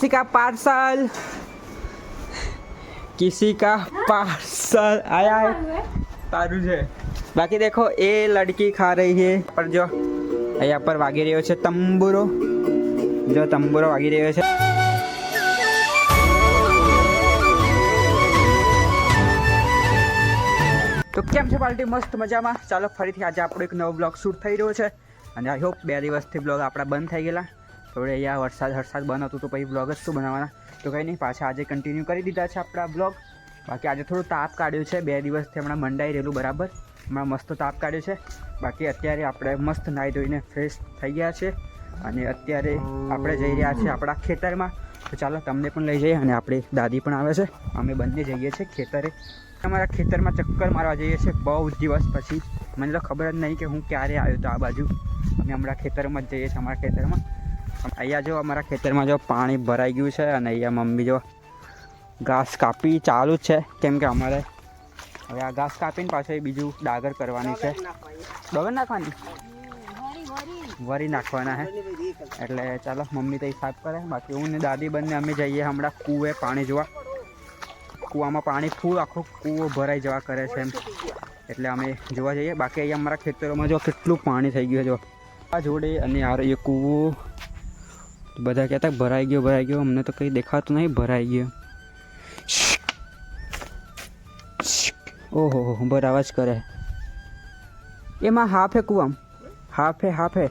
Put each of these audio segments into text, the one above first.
किसी का पार्सल किसी का पार्सल आया है તારું છે બાકી દેખો એ લડકી ખા રહી છે પર જો અહીંયા પર વાગી રહ્યો છે તંબુરો જો તંબુરો વાગી રહ્યો છે તો કેમ છે પાર્ટી મસ્ત મજામાં ચાલો ફરીથી આજે આપણો એક નવો બ્લોગ શૂટ થઈ રહ્યો છે અને આઈ હોપ બે દિવસથી બ્લોગ આપણા બંધ થઈ ગયેલા થોડે અહીંયા વરસાદ વરસાદ બંધ હતું તો પછી બ્લોગ જ શું બનાવવાના. તો કંઈ નહીં, પાછા આજે કન્ટિન્યુ કરી દીધા છે આપણા બ્લોગ બાકી આજે થોડું તાપ કાઢ્યું છે, બે દિવસથી હમણાં મંડાઈ રહેલું બરાબર. હમણાં મસ્ત તાપ કાઢ્યું છે. બાકી અત્યારે આપણે મસ્ત નાહી ધોઈને ફ્રેશ થઈ ગયા છે. અને અત્યારે આપણે જઈ રહ્યા છીએ આપણા ખેતરમાં. તો ચાલો તમને પણ લઈ જઈએ અને આપણી દાદી પણ આવે છે. અમે બંને જઈએ છીએ ખેતરે. અમારા ખેતરમાં ચક્કર મારવા જઈએ છીએ બહુ દિવસ પછી. મને તો ખબર જ નહીં કે હું ક્યારે આવ્યો તો આ બાજુ. અમે હમણાં ખેતરમાં જ જઈએ છીએ, અમારા ખેતરમાં. અહીંયા જો અમારા ખેતરમાં જો પાણી ભરાઈ ગયું છે અને અહીંયા મમ્મી જો ઘાસ કાપી ચાલુ જ છે. કેમ કે અમારે હવે આ ઘાસ કાપીને પાછળ બીજું ડાગર કરવાની છે. ડગર નાખવાની. વરી નાખવાના હે. એટલે ચાલો મમ્મી તો સાફ કરે. બાકી હું ને દાદી બંને અમે જઈએ હમણાં કૂવે પાણી જોવા. કૂવામાં પાણી ફૂલ આખો કૂવો ભરાઈ જવા કરે છે એમ. એટલે અમે જોવા જઈએ. બાકી અહીંયા અમારા ખેતરોમાં જો કેટલું પાણી થઈ ગયું છે જો. આ જોડે અને યાર એ કૂવો. બધા કહેતા ભરાઈ ગયો ભરાઈ ગયો. અમને તો કંઈ દેખાતું નહીં, ભરાઈ ગયો. ઓહો, હો બરાબર જ કરે. એમાં હાફ હે કૂવામ. હાફ હે હાફ હે.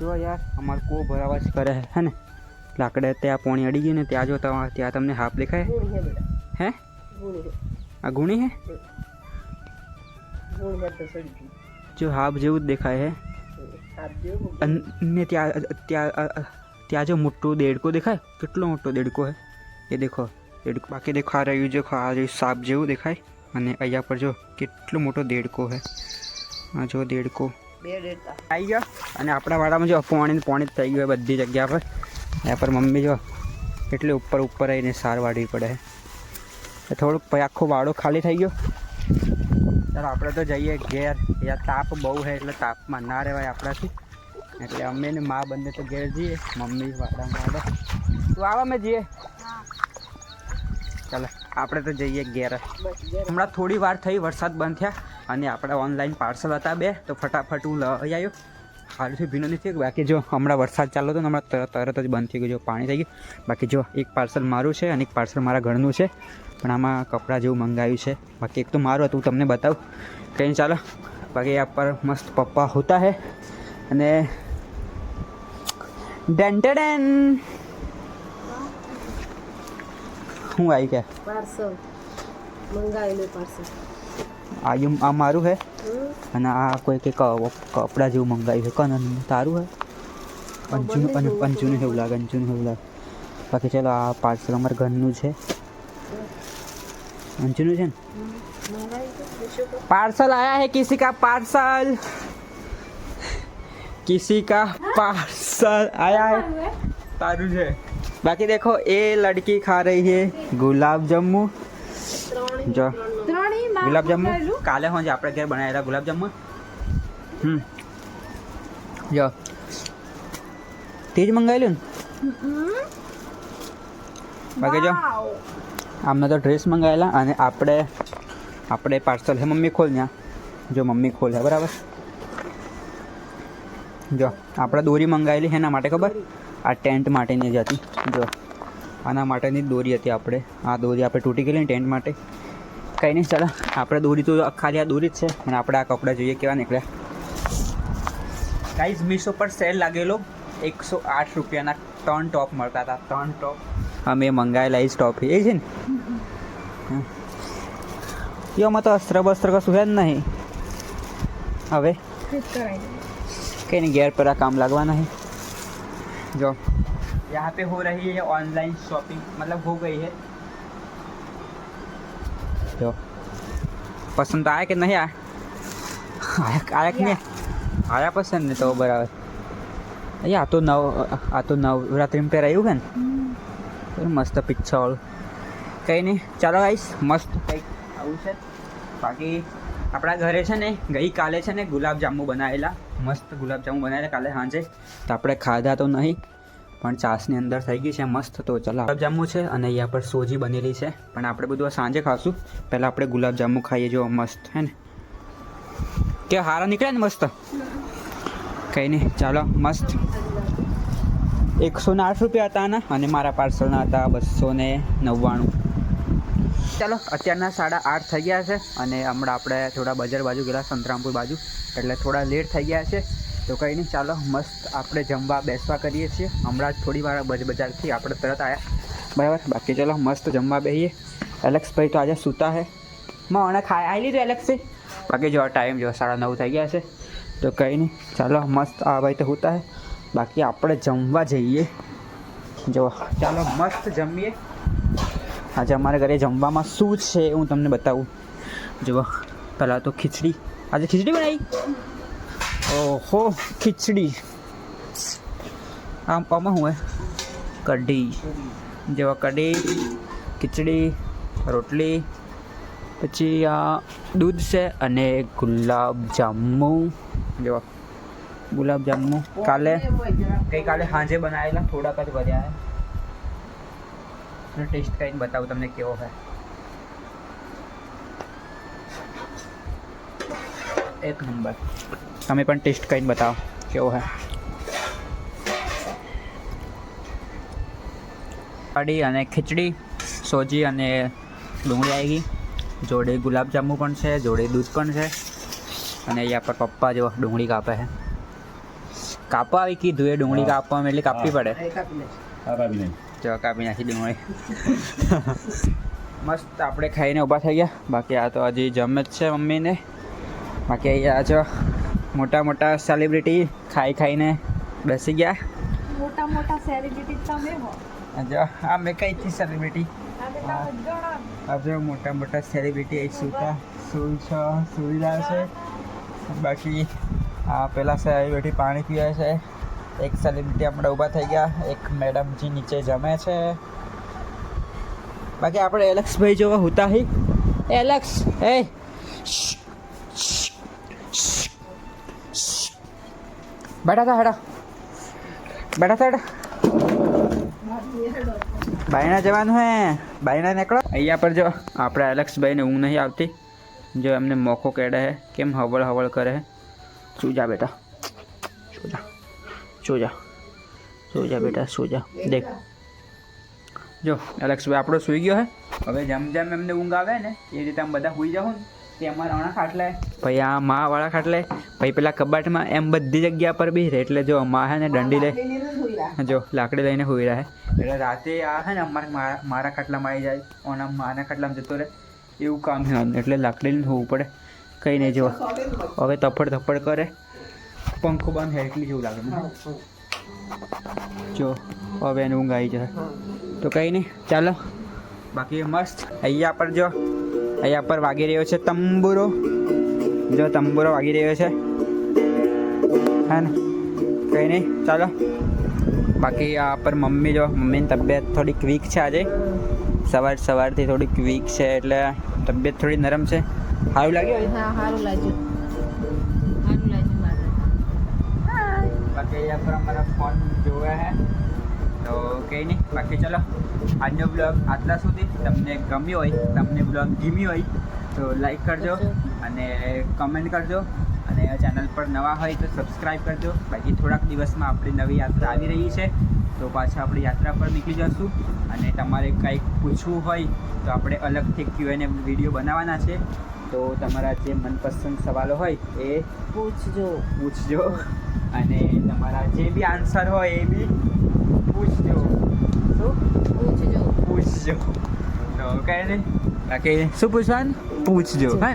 જો યાર, અમાર કૂવો બરાબર જ કરે હે ને? લાકડે ત્યાં પોણી અડી ગઈ ને, ત્યાં જો તમા- ત્યાં તમને હાફ દેખાય હે? આ ગુણી હે? જો હાફ જેવું જ દેખાય હે. અને ત્યાં ત્યાં ત્યાં જો મોટો દેડકો દેખાય કેટલો મોટો દેડકો હે? એ દેખો દેડકો બાકી દેખો આ રહ્યું જો આ રહ્યું સાપ જેવું દેખાય. અને અહીંયા પર જો કેટલો મોટો દેડકો હે. આ જો દેડકો. આવી ગયો. અને આપણા વાડામાં જો પોણી ને પાણી થઈ ગયું બધી જગ્યા પર. ત્યાં પર મમ્મી જો એટલે ઉપર ઉપર આવીને સાર વાળવી પડે થોડુંક પછી આખો વાડો ખાલી થઈ ગયો. ચાલો, આપણે તો જઈએ ઘેર. યાર, તાપ બહુ છે એટલે તાપમાં ના રહેવાય આપણાથી. એટલે અમે ને મા બંને તો ઘેર જઈએ, મમ્મી, વાડા, વાડો. તું આવા અમે જઈએ. ચાલો, આપણે તો જઈએ ઘેર. હમણાં થોડી વાર થઈ, વરસાદ બંધ થયા અને આપણે ઓનલાઈન પાર્સલ હતા બે, તો ફટાફટ હું લઈ આવ્યો. હાલથી ભીનો નથી થયો. બાકી જો, હમણાં વરસાદ ચાલુ ને, હમણાં તરત જ બંધ થઈ ગયું. જો, પાણી થઈ ગયું. બાકી જો, એક પાર્સલ મારું છે અને એક પાર્સલ મારા ઘરનું છે. પણ આમાં કપડાં જેવું મંગાવ્યું છે. બાકી એક તો મારું હતું તમને બતાવું. કંઈ ચાલો. બાકી આ પર મસ્ત પપ્પા હોતા હે. અને ડેન્ટેડેન ડેન હું આવી ગયા? પાર્સલ. મંગાવેલું પાર્સલ. આ મારું હે? અને આ કોઈ કે કપડાં જેવું મંગાવ્યું છે કન તારું હે? અંજુનું અંજુનું એવું લાગે અંજુનું એવું લાગે. બાકી ચાલો આ પાર્સલ અમારા ઘરનું છે. અંજુનું છે ને पार्सल आया है किसी का पार्सल किसी का पार्सल आया है तारू है बाकी देखो ये लड़की खा रही है गुलाब जामुन जो ગુલાબ જાંબુ કાલે હું આપણે ઘેર બનાવેલા ગુલાબ જાંબુ હમ જો તે જ મંગાવેલું ને બાકી જો આમને તો ડ્રેસ મંગાવેલા અને આપણે આપણે પાર્સલ હે મમ્મી ખોલ ત્યાં જો મમ્મી ખોલે બરાબર? જો, આપણે દોરી મંગાવેલી એના માટે ખબર? આ ટેન્ટ માટેની જ હતી. જો, આના માટેની જ દોરી હતી આપણે. આ દોરી આપણે તૂટી ગયેલી ટેન્ટ માટે. કંઈ નહીં, ચાલો. આપણે દોરી તો ખાલી આ દોરી જ છે અને આપણે આ કપડાં જોઈએ કેવા નીકળ્યા. ગાઈઝ મીશો પર સેલ લાગેલો એકસો આઠ રૂપિયાના ત્રણ ટોપ મળતા હતા. ત્રણ ટોપ અમે મંગાવેલા એ જ ટોપ એ છે ને? હમ. એમાં તો અસ્ત્ર બસ્ત્ર કશું છે જ નહીં હવે कहीं नहीं गैर पर काम लगवाना है जो यहाँ पे हो रही है ऑनलाइन शॉपिंग मतलब हो गई है जो पसंद आया कि नहीं आया आया आया कि नहीं आया पसंद नहीं तो बराबर અહીંયા આ તો નવ આ તો નવરાત્રિમાં પહેરાયું છે ને તો મસ્ત પિક્ચર કંઈ નહીં ચાલો ગાઈશ મસ્ત કંઈક આવું છે. બાકી આપણા ઘરે છે ને ગઈકાલે છે ને ગુલાબજાંબુ બનાવેલા. મસ્ત ગુલાબજાંબુ બનાવેલા કાલે સાંજે. તો આપણે ખાધા તો નહીં, પણ ચાસની અંદર થઈ ગઈ છે મસ્ત. તો ચલો ગુલાબજાંબુ છે અને અહીંયા પર સોજી બનેલી છે. પણ આપણે બધું સાંજે ખાશું. પહેલાં આપણે ગુલાબજાંબુ ખાઈએ જો મસ્ત, હે ને? કે હારા નીકળે ને મસ્ત? કંઈ નહીં ચાલો, મસ્ત. એકસો ને આઠ રૂપિયા હતા ને અને મારા પાર્સલના હતા બસો ને નવ્વાણું. ચાલો, અત્યારના સાડા આઠ થઈ ગયા છે અને હમણાં આપણે થોડા બજાર બાજુ ગયેલા, સંતરામપુર બાજુ. એટલે થોડા લેટ થઈ ગયા છે. તો કંઈ નહીં, ચાલો, મસ્ત આપણે જમવા બેસવા કરીએ છીએ. હમણાં જ થોડી વાર બજ, બજારથી આપણે તરત આવ્યા બરાબર? બાકી ચાલો, મસ્ત જમવા બેસીએ એલેક્સભાઈ તો આજે સૂતા છે માં મને ખાઈ આવી લીધું એલેક્સથી બાકી જો ટાઈમ જો, સાડા નવ થઈ ગયા છે. તો કંઈ નહીં, ચાલો, મસ્ત આ ભાઈ તો સૂતા છે બાકી આપણે જમવા જઈએ. જો, ચાલો, મસ્ત જમીએ. આજે અમારા ઘરે જમવામાં શું છે હું તમને બતાવું. જુઓ, પહેલાં તો ખીચડી. આજે ખીચડી બનાવી? ઓહો, ખીચડી. આમ આમાં હું કઢી. જેવા કઢી, ખીચડી, રોટલી, પછી આ દૂધ છે અને ગુલાબ જાંબુ. જેવા ગુલાબ જાંબુ. કાલે, ગઈકાલે સાંજે બનાવેલા થોડાક જ વધ્યા છે ટેસ્ટ કરીને બતાવું તમને કેવો છે? એક નંબર તમે પણ ટેસ્ટ કરીને બતાવો કેવો છે? કઢી અને ખીચડી સોજી અને ડુંગળી આવી ગઈ. જોડે ગુલાબજાંબુ પણ છે જોડે દૂધ પણ છે. અને અહીંયા પર પપ્પા જો ડુંગળી કાપે છે. કાપવા આવી કીધું એ ડુંગળી કાપવામાં એટલે કાપવી પડે. જો કાપી નાખી દઉં મસ્ત આપણે ખાઈને ઊભા થઈ ગયા. બાકી આ તો હજી જમે જ છે મમ્મીને. બાકી અહીંયા જો મોટા મોટા સેલિબ્રિટી ખાઈ ખાઈને બેસી ગયા. મોટા મોટા સેલિબ્રિટી તમે હો. જો આ મેં કઈ થી સેલિબ્રિટી આ બેટા ઘણા આ જો મોટા મોટા સેલિબ્રિટી અહીં સુતા સૂઈ છે રહ્યા છે. બાકી આ પેલા સેલિબ્રિટી પાણી પીવે છે. એક સેલિબ્રિટી આપણે ઊભા થઈ ગયા. એક મેડમજી નીચે જમે છે. બાકી આપણે એલેક્સભાઈ જોવા હોતા હી. એલેક્સ. એ. બેઠા થા હેડા. બેઠા થા હેડા. બાયણા જવાનું હે. બાયણા નીકળો. અહીંયા પર જો આપણે એલેક્સભાઈને ઊંઘ નહીં આવતી. જો એમને મોકો કેડે હે. કેમ હવળ હવળ કરે હે. શું જા બેટા. શું જા સૂ જા સૂ જા બેટા સૂ જા દેખ જો એલેક્સભાઈ આપણો સૂઈ ગયો હે? હવે જેમ જેમ એમને ઊંઘ આવે ને એ રીતે આમ બધા સૂઈ જાવ ને તે અમારા રણા ખાટલે ભાઈ આ મા વાળા ખાટલે ભાઈ પેલા કબાટમાં એમ બધી જગ્યા પર બી રહે એટલે જો મા હે ને દંડી લે જો લાકડી લઈને હોઈ રહે એટલે રાતે આ હે ને અમારે મારા મારા ખાટલામાં આવી જાય ઓના માના ખાટલામાં જતો રહે. એવું કામ છે એટલે લાકડી લઈને હોવું પડે. કંઈ નહીં જો. હવે તફડ થપ્પડ કરે. પંખો બંધ હે એટલી જેવું લાગે જો, હવે એને ઊંઘ આવી જશે. તો કંઈ નહીં, ચાલો. બાકી મસ્ત. અહીંયા પર જો, અહીંયા પર વાગી રહ્યો છે તંબુરો. જો, તંબુરો વાગી રહ્યો છે. હા ને? કંઈ નહીં, ચાલો. બાકી આ પર મમ્મી જો, મમ્મીની તબિયત થોડીક વીક છે આજે. સવાર સવારથી થોડીક વીક છે, એટલે તબિયત થોડી નરમ છે. સારું લાગ્યું? હા સારું લાગ્યું. બાકી પર અમારા ફોન જોવે હે. તો કંઈ નહીં બાકી ચલો. આજનો બ્લોગ આટલા સુધી. તમને ગમ્યો હોય તમને બ્લોગ ગમી હોય તો લાઈક કરજો અને કમેન્ટ કરજો. અને આ ચેનલ પર નવા હોય તો સબસ્ક્રાઈબ કરજો. બાકી થોડાક દિવસમાં આપણી નવી યાત્રા આવી રહી છે. તો પાછા આપણે યાત્રા પર નીકળી જશું. અને તમારે કંઈક પૂછવું હોય તો આપણે અલગથી ક્યુએને વીડિયો બનાવવાના છે. તો તમારા જે મનપસંદ સવાલો હોય એ પૂછજો. પૂછજો. અને તમારા જે બી આન્સર હોય એ બી પૂછજો. શું? પૂછજો. પૂછજો. તો કઈ નહીં બાકી શું પૂછવાનું? પૂછજો હા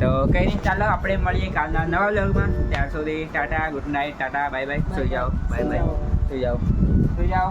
તો કઈ નહીં ચાલો આપણે મળીએ કાલના નવા વ્લોગમાં. ત્યાર સુધી tata good night tata bye bye. સુઈ જાઓ. Bye bye. સુઈ જાઓ. સુઈ જાઓ.